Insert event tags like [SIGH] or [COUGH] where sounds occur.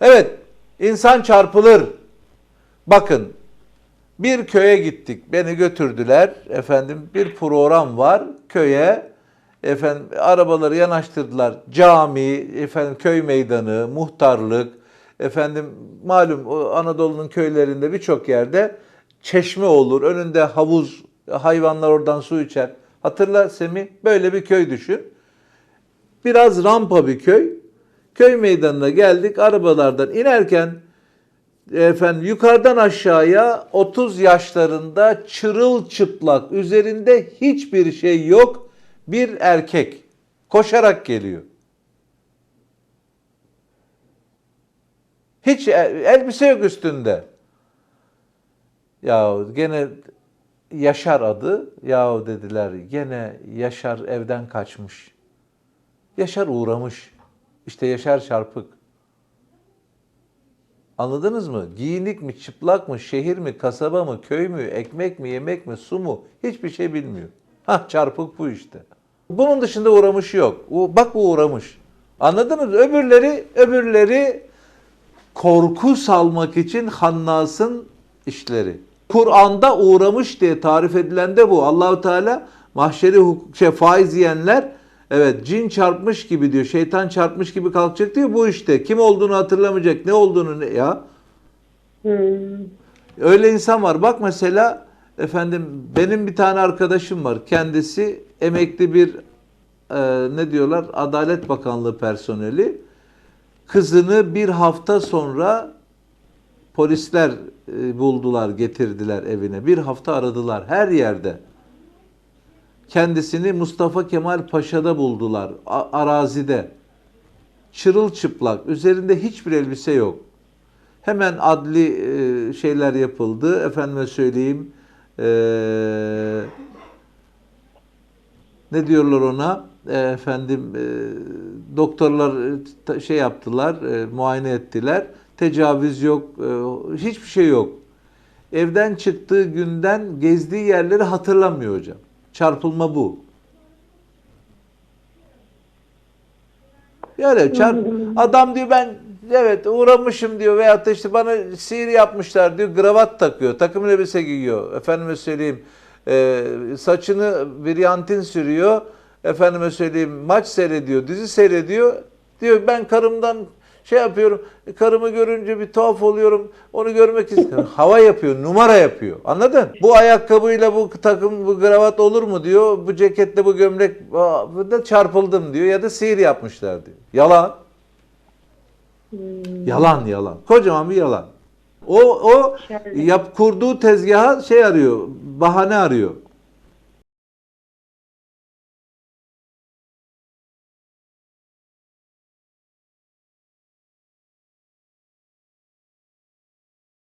Evet, insan çarpılır. Bakın, bir köye gittik. Beni götürdüler. Efendim bir program var köye. Efendim arabaları yanaştırdılar. Cami, efendim köy meydanı, muhtarlık, efendim malum Anadolu'nun köylerinde birçok yerde çeşme olur. Önünde havuz, hayvanlar oradan su içer. Hatırla Semih, böyle bir köy düşün. Biraz rampa bir köy. Köy meydanına geldik. Arabalardan inerken efendim yukarıdan aşağıya 30 yaşlarında çırılçıplak üzerinde hiçbir şey yok bir erkek koşarak geliyor. Hiç el- elbise yok üstünde. Ya gene Yaşar adı. Ya dediler gene Yaşar evden kaçmış. Yaşar uğramış. İşte Yaşar çarpık. Anladınız mı? Giyinik mi, çıplak mı, şehir mi, kasaba mı, köy mü, ekmek mi, yemek mi, su mu? Hiçbir şey bilmiyor. Hah çarpık bu işte. Bunun dışında uğramış yok. Bak bu uğramış. Anladınız? Öbürleri, öbürleri korku salmak için Hannas'ın işleri. Kur'an'da uğramış diye tarif edilen de bu. Allahu Teala mahşeri huk- şey, faiz yiyenler evet cin çarpmış gibi diyor. Şeytan çarpmış gibi kalkacak diyor. Bu işte. Kim olduğunu hatırlamayacak. Ne olduğunu ne ya. Hmm. Öyle insan var. Bak mesela efendim benim bir tane arkadaşım var. Kendisi emekli bir e, ne diyorlar Adalet Bakanlığı personeli. Kızını bir hafta sonra polisler e, buldular, getirdiler evine. Bir hafta aradılar her yerde. Kendisini Mustafa Kemal Paşa'da buldular, arazide. Çırılçıplak, üzerinde hiçbir elbise yok. Hemen adli e, şeyler yapıldı. Efendime söyleyeyim, e, ne diyorlar ona? E, efendim, e, doktorlar e, şey yaptılar, e, muayene ettiler. Tecavüz yok, e, hiçbir şey yok. Evden çıktığı günden gezdiği yerleri hatırlamıyor hocam. Çarpılma bu. Yani çarp adam diyor ben evet uğramışım diyor. Da işte bana sihir yapmışlar diyor kravat takıyor takım elbise giyiyor. Efendime söyleyeyim e, saçını viryantin sürüyor. Efendime söyleyeyim maç seyrediyor dizi seyrediyor. Diyor ben karımdan şey yapıyorum karımı görünce bir tuhaf oluyorum onu görmek istiyorum [LAUGHS] hava yapıyor numara yapıyor anladın bu ayakkabıyla bu takım bu kravat olur mu diyor bu ceketle bu gömlek da çarpıldım diyor ya da sihir yapmışlar diyor yalan Yalan yalan. Kocaman bir yalan. O o yap kurduğu tezgaha şey arıyor. Bahane arıyor.